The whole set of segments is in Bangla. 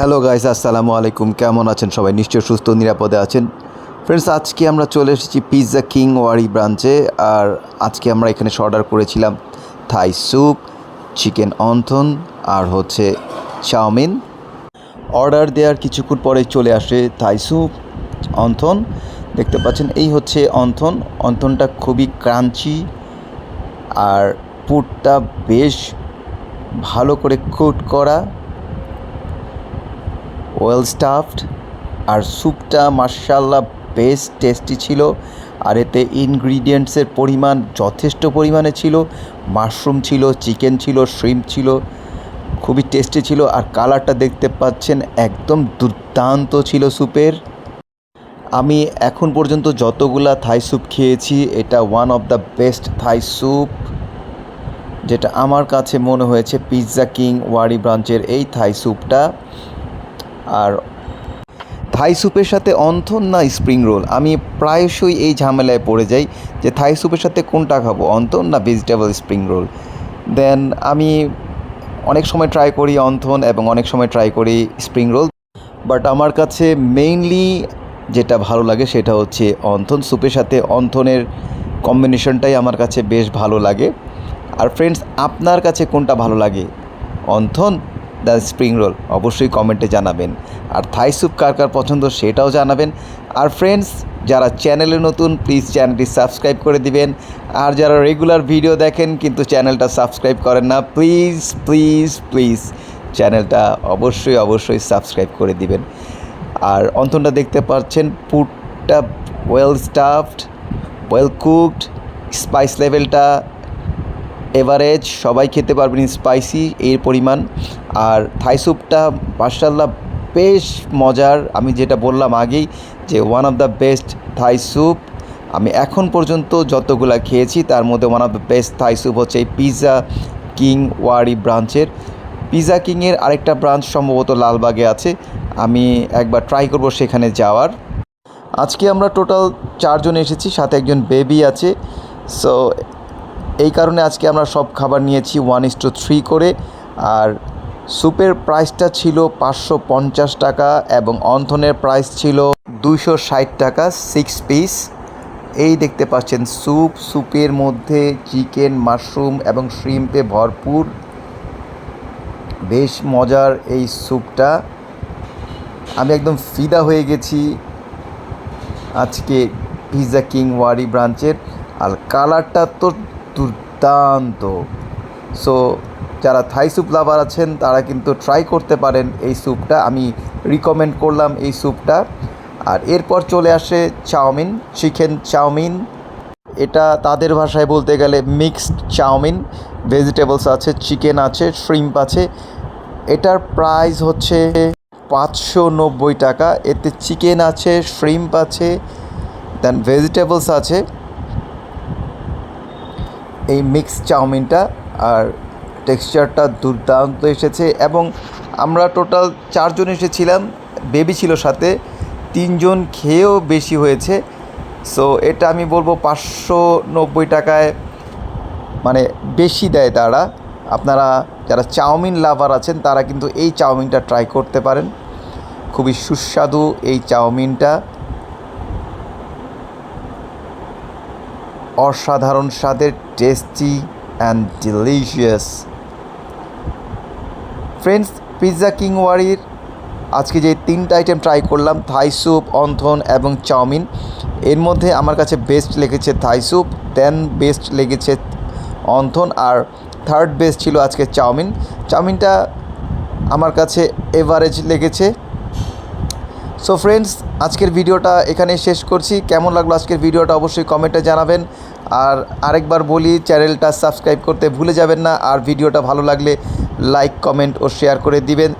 হ্যালো গাইস, আসসালামু আলাইকুম। কেমন আছেন সবাই? নিশ্চয়ই সুস্থ নিরাপদে আছেন। ফ্রেন্ডস, আজকে আমরা চলে এসেছি পিৎজা কিং ওয়ারি ব্রাঞ্চে। আর আজকে আমরা এখানে অর্ডার করেছিলাম থাই স্যুপ, চিকেন অন্থন, আর হচ্ছে চাউমিন। অর্ডার দেওয়ার কিছুক্ষণ পরে চলে আসে থাই স্যুপ, অন্থন। দেখতে পাচ্ছেন, এই হচ্ছে অন্থন। অন্থনটা খুবই ক্রাঞ্চি, আর পুরটা বেশ ভালো করে কুট করা। ওয়েল স্টাফড আর স্যুপটা মার্শাল্লাহ বেশ টেস্টি ছিল আর এতে ইনগ্রিডিয়েন্টসের পরিমাণ যথেষ্ট পরিমাণে ছিল। মাশরুম ছিল, চিকেন ছিল শ্রিম্প ছিল, খুবই টেস্টি ছিল আর কালারটা দেখতে পাচ্ছেন একদম দুর্দান্ত ছিল স্যুপের। আমি এখন পর্যন্ত যতগুলা থাই স্যুপ খেয়েছি, এটা one of the best Thai soup, যেটা আমার কাছে মনে হয়েছে পিৎজা কিং ওয়ারি ব্রাঞ্চের এই থাই স্যুপটা। আর থাই স্যুপের সাথে অন্থন না স্প্রিং রোল? আমি প্রায়শই এই ঝামেলায় পড়ে যাই যে থাই স্যুপের সাথে কোনটা খাব, অন্থন না ভেজিটেবল স্প্রিং রোল দেন আমি অনেক সময় ট্রাই করি অন্থন এবং অনেক সময় ট্রাই করি স্প্রিং রোল বাট আমার কাছে মেইনলি যেটা ভালো লাগে সেটা হচ্ছে অন্থন স্যুপের সাথে অন্থনের কম্বিনেশনটাই আমার কাছে বেশ ভালো লাগে। আর ফ্রেন্ডস আপনার কাছে কোনটা ভালো লাগে? Wonton the spring roll. অবশ্যই কমেন্টে জানাবেন। আর থাই স্যুপ কার কার পছন্দ সেটাও জানাবেন। আর ফ্রেন্ডস যারা চ্যানেলে নতুন প্লিজ চ্যানেলটি সাবস্ক্রাইব করে দিবেন। আর যারা রেগুলার ভিডিও দেখেন, কিন্তু চ্যানেলটা সাবস্ক্রাইব করেন না প্লিজ প্লিজ প্লিজ চ্যানেলটা অবশ্যই অবশ্যই সাবস্ক্রাইব করে দিবেন। আর অন্তনটা দেখতে পাচ্ছেন পুরটা well stuffed well cooked spice লেভেলটা এভারেজ, সবাই খেতে পারবেন স্পাইসি, এর পরিমাণ। আর থাই স্যুপটা মার্শাল্লাহ বেশ মজার। আমি যেটা বললাম আগেই যে one of the best Thai soup. আমি এখন পর্যন্ত যতগুলা খেয়েছি, তার মধ্যে one of the best Thai soup হচ্ছে এই পিৎজা কিং ওয়ারি ব্রাঞ্চের। পিৎজা কিংয়ের আরেকটা ব্রাঞ্চ সম্ভবত লালবাগে আছে। আমি একবার ট্রাই করব সেখানে যাওয়ার। আজকে আমরা টোটাল চারজন এসেছি, সাথে একজন বেবি আছে। সো এই কারণে আজকে আমরা সব খাবার নিয়েছি ওয়ান ইস টু থ্রি করে। আর স্যুপের প্রাইসটা ছিল পাঁচশো পঞ্চাশ টাকা এবং অন্থনের প্রাইস ছিল দুইশো ষাট টাকা সিক্স পিস এই দেখতে পাচ্ছেন স্যুপ স্যুপের মধ্যে চিকেন মাশরুম এবং শ্রিম্পে ভরপুর। বেশ মজার এই স্যুপটা আমি একদম ফিদা হয়ে গেছি আজকে পিৎজা কিং ওয়ারি ব্রাঞ্চের। আর কালারটা তো দুর্দান্ত। সো যারা থাই স্যুপ লাভার আছেন, তারা কিন্তু ট্রাই করতে পারেন এই স্যুপটা আমি রিকমেন্ড করলাম এই স্যুপটা আর এরপর চলে আসে চাউমিন চিকেন চাউমিন। এটা তাদের ভাষায় বলতে গেলে মিক্সড চাউমিন। ভেজিটেবলস আছে চিকেন আছে শ্রিম্প আছে। এটার প্রাইস হচ্ছে পাঁচশো নব্বই টাকা। এতে চিকেন আছে শ্রিম্প আছে দেন ভেজিটেবলস আছে। এই মিক্স চাউমিনটা আর টেক্সচারটা দুর্দান্ত এসেছে এবং আমরা টোটাল চারজন এসেছিলাম বেবি ছিল সাথে, তিনজন খেয়েও বেশি হয়েছে। সো এটা আমি বলব পাঁচশো নব্বই টাকায় মানে বেশি দেয় তারা। আপনারা যারা চাউমিন লাভার আছেন, তারা কিন্তু এই চাউমিনটা ট্রাই করতে পারেন। খুবই সুস্বাদু এই চাউমিনটা। অসাধারণ স্বাদের tasty and delicious friends pizza king ওয়ারির আজকে যে তিনটা আইটেম ট্রাই করলাম থাই স্যুপ অন্থন এবং চাউমিন, এর মধ্যে আমার কাছে বেস্ট লেগেছে থাই স্যুপ দেন বেস্ট লেগেছে অন্থন, আর থার্ড বেস্ট ছিল আজকে চাউমিন। চাউমিনটা আমার কাছে এভারেজ লেগেছে। সো ফ্রেন্ডস আজকের ভিডিওটা এখানে শেষ করছি। কেমন লাগল আজকের ভিডিওটা অবশ্যই কমেন্টে জানাবেন। আর আরেকবার বলি, চ্যানেলটা সাবস্ক্রাইব করতে ভুলে যাবেন না, আর ভিডিওটা ভালো লাগলে লাইক, কমেন্ট ও শেয়ার করে দিবেন।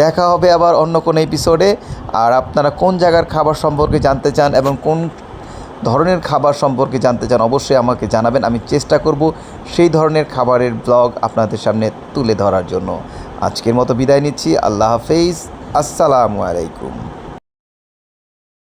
দেখা হবে আবার অন্য কোনো এপিসোডে আর আপনারা কোন জায়গার খাবার সম্পর্কে জানতে চান এবং কোন ধরনের খাবার সম্পর্কে জানতে চান অবশ্যই আমাকে জানাবেন। আমি চেষ্টা করব সেই ধরনের খাবারের ব্লগ আপনাদের সামনে তুলে ধরার জন্য। আজকের মতো বিদায় নিচ্ছি। আল্লাহ হাফেজ। আসসালামু আলাইকুম।